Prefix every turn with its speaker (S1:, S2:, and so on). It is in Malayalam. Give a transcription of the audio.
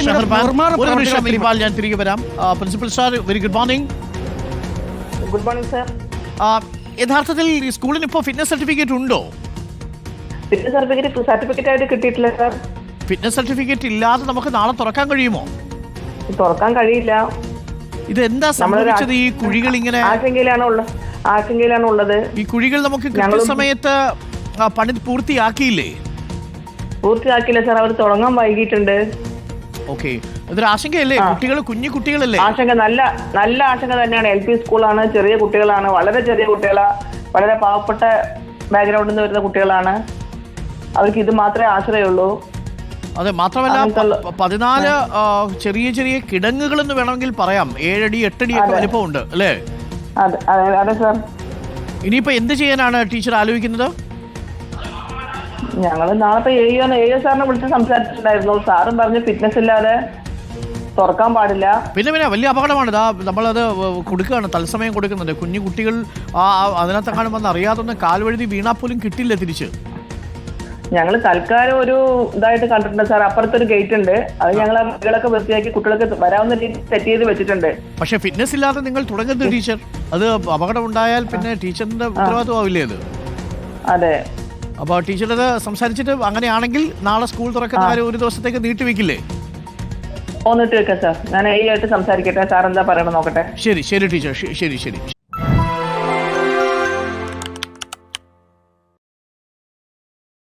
S1: ഇങ്ങനെ
S2: ഒരു നിമിഷം
S1: പ്രവർത്തനത്തിൽ
S2: ഞാൻ തിരികെ വരാം. Principal sir very good morning
S3: good morning sir
S2: യഥാർത്ഥത്തിൽ ഈ സ്കൂളിന് ഇപ്പോൾ ഫിറ്റ്നസ് സർട്ടിഫിക്കറ്റ് ഉണ്ടോ?
S3: ഫിറ്റ്നസ് സർട്ടിഫിക്കറ്റ് സർട്ടിഫിക്കറ്റ് ആയിട്ട് കിട്ടിയിട്ടില്ല സാർ
S2: ഫിറ്റ്നസ് സർട്ടിഫിക്കറ്റ് ഇല്ലാതെ നമുക്ക് നാളെ തുറക്കാൻ കഴിയുമോ?
S3: തുറക്കാൻ കഴിയില്ല.
S2: ഇത് എന്താ സംഭവിച്ചത്? ഈ കുഴികൾ ഇങ്ങനെ
S3: ആശങ്കയിലാണ് ഉള്ളത്.
S2: ഈ കുഴികൾ നമുക്ക്
S3: സമയത്ത്
S2: കൃത്യസമയത്ത് പണി പൂർത്തിയാക്കിയില്ലേ?
S3: പൂർത്തിയാക്കില്ല സാർ അവർ തുടങ്ങാൻ വൈകിട്ടുണ്ട്
S2: ഓക്കെ. അതൊരു ആശങ്കയല്ലേ. കുട്ടികൾ കുഞ്ഞു കുട്ടികളല്ലേ?
S3: ആശങ്ക നല്ല നല്ല ആശങ്ക തന്നെയാണ് എൽ പി സ്കൂളാണ്. ചെറിയ കുട്ടികളാണ്. വളരെ ചെറിയ കുട്ടികളാണ് വളരെ പാവപ്പെട്ട ബാക്ക്ഗ്രൗണ്ടിൽ നിന്ന് വരുന്ന കുട്ടികളാണ്. അവർക്ക് ഇത് മാത്രമേ ആശ്രയമുള്ളൂ.
S2: അതെ മാത്രമല്ല പതിനാല് ചെറിയ ചെറിയ കിടങ്ങുകൾ എന്ന് വേണമെങ്കിൽ പറയാം. ഏഴടി എട്ടടി ഒക്കെ. വലിപ്പമുണ്ട് അല്ലേ?
S3: അതെ അതെ അതെ സാർ
S2: ഇനിയിപ്പോ എന്ത് ചെയ്യാനാണ് ടീച്ചർ ആലോചിക്കുന്നത്?
S3: ഞങ്ങൾ നാളെ ഇപ്പൊ എ ഏഴ് സാറിനെ വിളിച്ച് സംസാരിച്ചിട്ടുണ്ടായിരുന്നു. സാറും പറഞ്ഞു ഫിറ്റ്നസ് ഇല്ലാതെ തുറക്കാൻ പാടില്ല.
S2: പിന്നെ പിന്നെ വലിയ അപകടമാണ്. ഇതാ നമ്മളത് കൊടുക്കുകയാണ് തത്സമയം കൊടുക്കുന്നുണ്ട്. കുഞ്ഞു കുട്ടികൾ അതിനകത്ത് കാണുമ്പോൾ അറിയാതൊന്ന് കാൽവഴുതി വീണാൽ പോലും കിട്ടില്ല തിരിച്ച്.
S3: ഞങ്ങൾ തൽക്കാലം ഒരു ഇതായിട്ട് കണ്ടിട്ടുണ്ട് സാർ. അപ്പുറത്തൊരു ഗേറ്റ് ഉണ്ട്. അത് ഞങ്ങൾ കുട്ടികളൊക്കെ വൃത്തിയാക്കി കുട്ടികൾക്ക് വരാവുന്ന രീതിയിൽ സെറ്റ് ചെയ്ത് വെച്ചിട്ടുണ്ട്.
S2: പക്ഷെ ഫിറ്റ്നസ് ഇല്ലാതെ നിങ്ങൾ തുടങ്ങുന്നത് ടീച്ചർ. അത് അപകടം ഉണ്ടായാൽ പിന്നെ ടീച്ചറിന്റെ ഉത്തരവാദിത്വം ആവില്ലേ അത്?
S3: അതെ.
S2: അപ്പോൾ ടീച്ചറത് സംസാരിച്ചിട്ട് അങ്ങനെയാണെങ്കിൽ നാളെ സ്കൂൾ തുറക്കുന്ന കാര്യം ഒരു ദിവസത്തേക്ക് നീട്ടിവെക്കില്ലേ?
S3: ഒന്നിട്ട് വെക്കാം സാർ. ഞാൻ ഈ ആയിട്ട് സംസാരിക്കട്ടെ. സാർ എന്താ പറയണം നോക്കട്ടെ.
S2: ശരി ശരി ടീച്ചർ. ശരി ശരി.